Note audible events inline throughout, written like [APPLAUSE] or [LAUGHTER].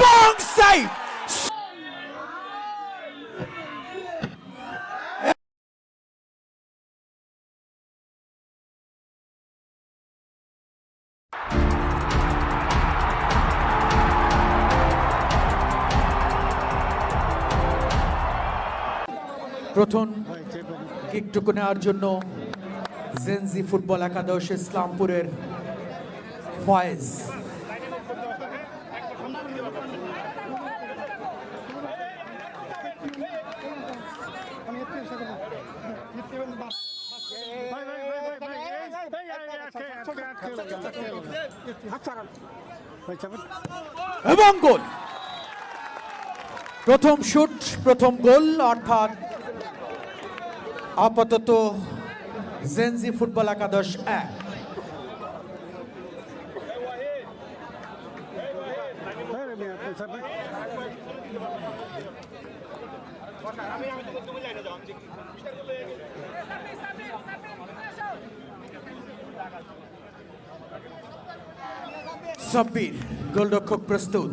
এবং সেভ প্রথম কিকটুকু নেওয়ার জন্য জেনজি ফুটবল একাদশ ইসলামপুরের ফয়েজ এবং গোল। প্রথম শুট প্রথম গোল অর্থাৎ আপাতত জেনজি ফুটবল একাদশ এক। সাব্বির গোলরক্ষক প্রস্তুত।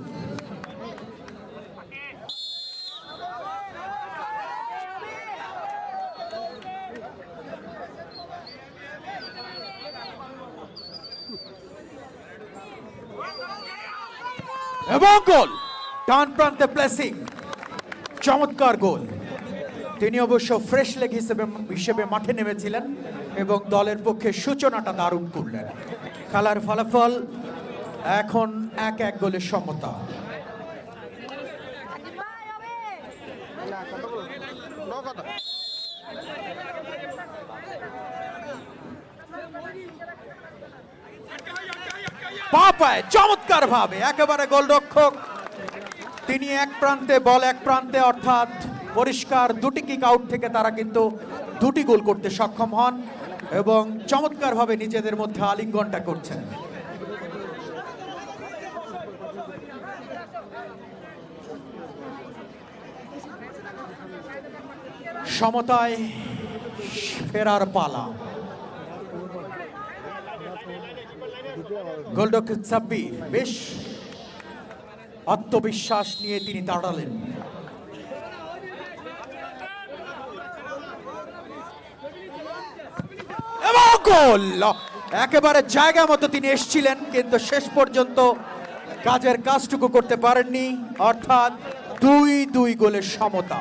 এবং গোল, ডান প্রান্তে প্লেসিং, চমৎকার গোল। তিনি অবশ্য ফ্রেশ লেগ হিসেবে হিসেবে মাঠে নেমেছিলেন এবং দলের পক্ষে সূচনাটা দারুণ করলেন। খেলার ফলাফল এখন এক এক গোলের সমতা। পা পায় চমৎকার ভাবে একেবারে গোলরক্ষক। তিনি এক প্রান্তে, বল এক প্রান্তে, অর্থাৎ পরিষ্কার দুটি কিক আউট থেকে তারা কিন্তু দুটি গোল করতে সক্ষম হন এবং চমৎকারভাবে নিজেদের মধ্যে আলিঙ্গনটা করছেন। সমতায় ফেরার পালা। গোলরক্ষক সাব্বির বেশ আত্মবিশ্বাস নিয়ে তিনি দাঁড়ালেন। গোল! একেবারে জায়গা মতো তিনি এসছিলেন, কিন্তু শেষ পর্যন্ত কাজের কাজটুকু করতে পারেননি। অর্থাৎ দুই দুই গোলের সমতা।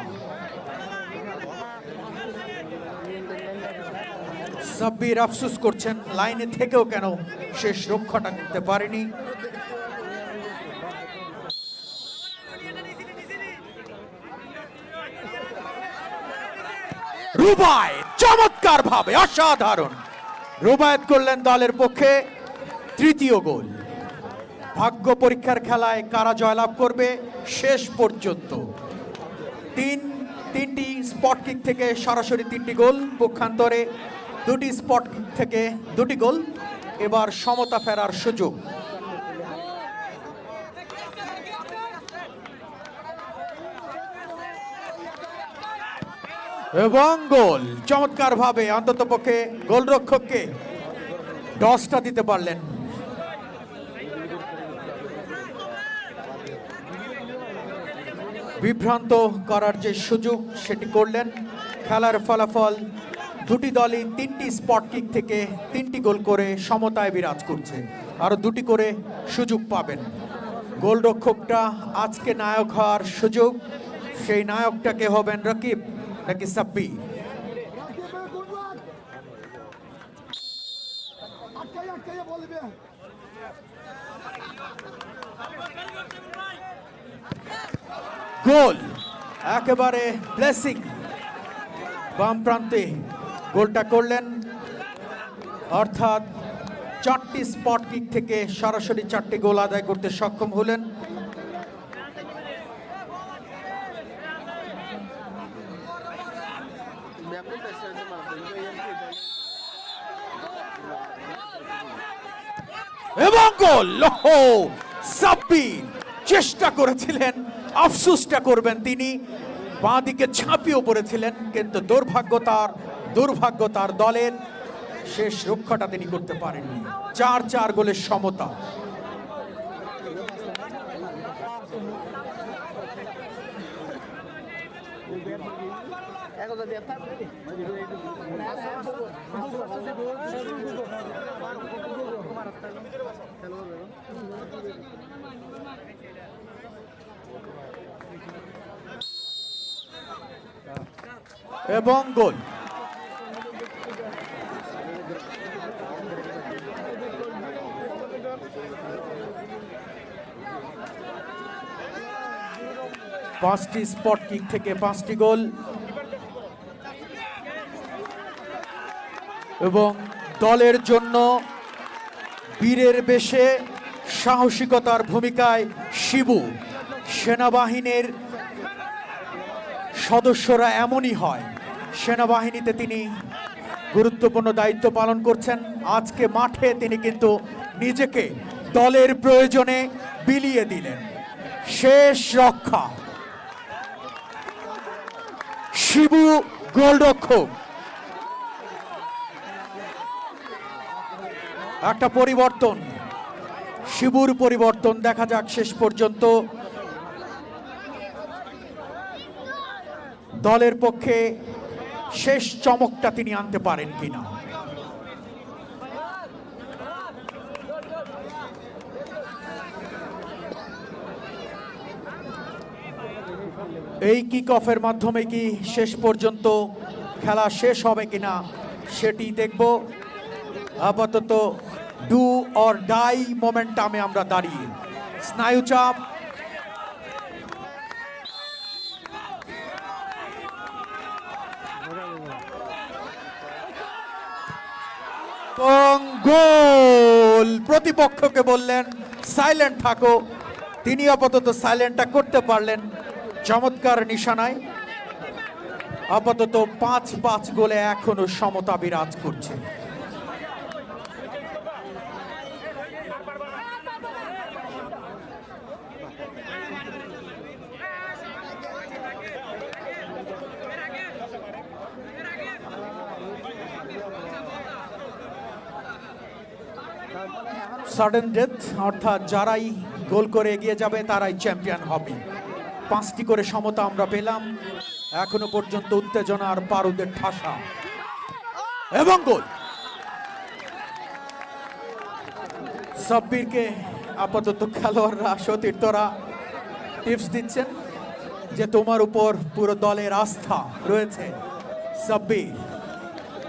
সাব্বির আফসুস করছেন, লাইনে থেকেও কেন শেষ রক্ষাটা করতে পারেনি। রুবাই চমৎকার ভাবে অসাধারণ। রুবায়ত করলেন দলের পক্ষে তৃতীয় গোল। ভাগ্য পরীক্ষার খেলায় কারা জয়লাভ করবে শেষ পর্যন্ত। তিন, তিনটি স্পট কিক থেকে সরাসরি তিনটি গোল পক্ষান্তরে দুটি স্পট থেকে দুটি গোল। এবার সমতা ফেরার সুযোগ। এবং গোল। চমৎকার ভাবে অন্তত পক্ষে গোলরক্ষককে দশটা দিতে পারলেন। বিভ্রান্ত করার যে সুযোগ, সেটি করলেন। খেলার ফলাফল দুটি দলই তিনটি স্পট কিক থেকে তিনটি গোল করে সমতায় বিরাজ করছে। আরও দুটি করে সুযোগ পাবেন। গোলরক্ষকটা আজকে নায়ক হওয়ার সুযোগ। সেই নায়কটাকে হবেন রকিব নাকি সাব্বি? গোল! একেবারে ব্লেসিং বাম প্রান্তে গোলটা করলেন। অর্থাৎ চারটি স্পট কিক থেকে সরাসরি চারটি গোল আদায় করতে সক্ষম হলেন। এবং গোল। সাব্বির চেষ্টা করেছিলেন, আফসুসটা করবেন তিনি। বাঁ দিকে ঝাঁপিয়ে পড়েছিলেন, কিন্তু দুর্ভাগ্য তার দুর্ভাগ্য তার দলের শেষ রক্ষাটা তিনি করতে পারেননি। চার চার গোলের সমতা। এবং গোল। পাঁচটি স্পট কিক থেকে পাঁচটি গোল। এবং দলের জন্য বীরের বেশে সাহসিকতার ভূমিকায় শিবু। সেনাবাহিনীর সদস্যরা এমনই হয়। সেনাবাহিনীতে তিনি গুরুত্বপূর্ণ দায়িত্ব পালন করছেন। আজকে মাঠে তিনি কিন্তু নিজেকে দলের প্রয়োজনে বিলিয়ে দিলেন। শেষ রক্ষা। শিবু গোলরক্ষক। একটা পরিবর্তন। শিবুর পরিবর্তন দেখা যাক শেষ পর্যন্ত। দলের পক্ষে শেষ চমকটা তিনি আনতে পারেন কিনা। এই কিক অফের মাধ্যমে কি শেষ পর্যন্ত খেলা শেষ হবে কিনা সেটি দেখব। আপাতত ডু অর ডাই মোমেন্টামে আমরা দাঁড়িয়ে। স্নায়ুচাপ গোল। প্রতিপক্ষকে বললেন, সাইলেন্ট থাকো। তিনি আপাতত সাইলেন্টটা করতে পারলেন। চমৎকার নিশানায়। আপাতত পাঁচ পাঁচ গোলে এখনও সমতা বিরাজ করছে। সাডেন ডেথ অর্থাৎ যারাই গোল করে এগিয়ে যাবে, তারাই চ্যাম্পিয়ন হবে। পাঁচটি করে সমতা আমরা পেলাম। এখনও পর্যন্ত উত্তেজনার পারুদের ঠাসা। এবং গোল। সাব্বিরকে আপাতত খেলোয়াড়রা, সতীর্থরা টিপস দিচ্ছেন যে তোমার উপর পুরো দলের আস্থা রয়েছে। সাব্বির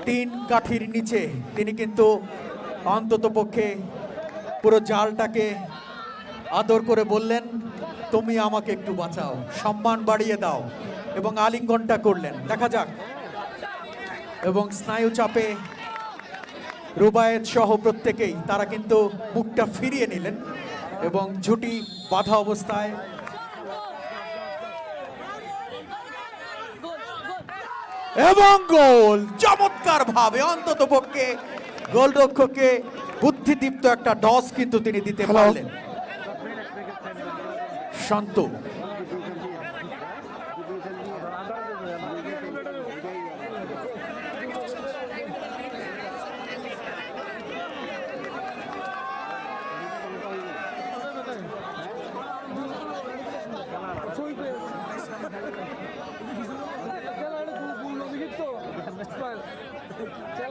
তিন কাঠির নিচে। তিনি কিন্তু অন্তত পক্ষে পুরো জালটাকে আদর করে বললেন তুমি আমাকে একটু বাঁচাও সম্মান বাড়িয়ে দাও এবং আলিঙ্গনটা করলেন। দেখা যাক। এবং স্নায়ু চাপে রুবায়েত সহ প্রত্যেকেই তারা কিন্তু মুখটা ফিরিয়ে নিলেন এবং ঝুটি বাধা অবস্থায় এবং গোল চমৎকার ভাবে অন্তত পক্ষে গোলরক্ষকে বুদ্ধিদীপ্ত একটা ডস কিন্তু তিনি দিতে. পারলেন। শান্ত। [LAUGHS]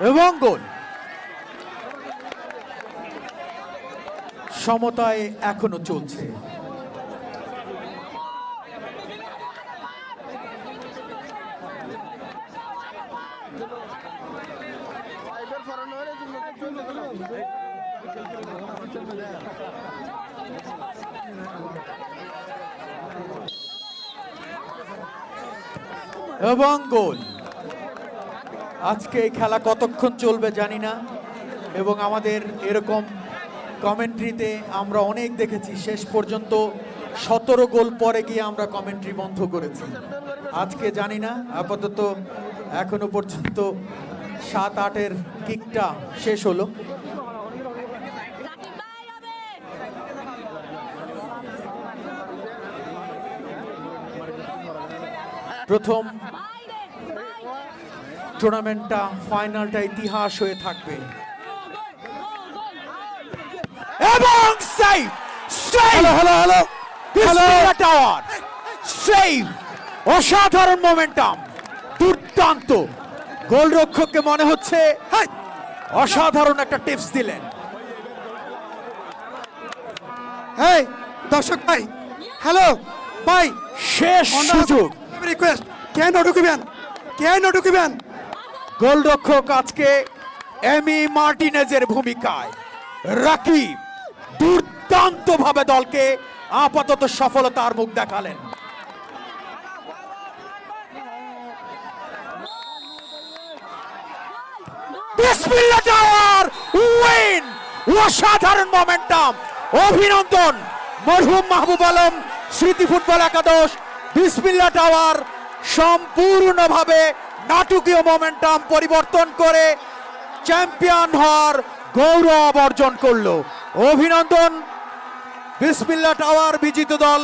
এবং গোল। সমতায় এখনও চলছে। এবং গোল। আজকে এই খেলা কতক্ষণ চলবে জানি না, এবং আমাদের এরকম কমেন্ট্রিতে আমরা অনেক দেখেছি, শেষ পর্যন্ত সতেরো গোল পরে গিয়ে আমরা কমেন্ট্রি বন্ধ করেছি। আজকে জানি না, আপাতত এখনও পর্যন্ত সাত আটের কিকটা শেষ হলো। প্রথম টুর্নামেন্টটা ফাইনালটা ইতিহাস হয়ে থাকবে। এবং save save hello hello hello tower save অসাধারণ মোমেন্টাম দুর্দান্ত। গোলরক্ষককে মনে হচ্ছে অসাধারণ একটা টিপস দিলেন। এই দর্শক ভাই হ্যালো ভাই শেষ সুযোগ। রিকোয়েস্ট কে ন ঢুকিবেন? কে ন ঢুকিবেন? গোলরক্ষক আজকে এমি মার্টিনেজের ভূমিকায়। রাকিব দুর্দান্ত ভাবে দলকে আপাতত সফলতার মুখ দেখালেন। উইন, অসাধারণ মোমেন্টাম। অভিনন্দন মরহুম মাহবুব আলম, স্মৃতি ফুটবল একাদশ, বিসমিল্লাহ টাওয়ার সম্পূর্ণভাবে নাটকীয় মোমেন্টাম পরিবর্তন করে চ্যাম্পিয়ন হওয়ার গৌরব অর্জন করল। অভিনন্দন বিসমিল্লা টাওয়ার বিজিত দল।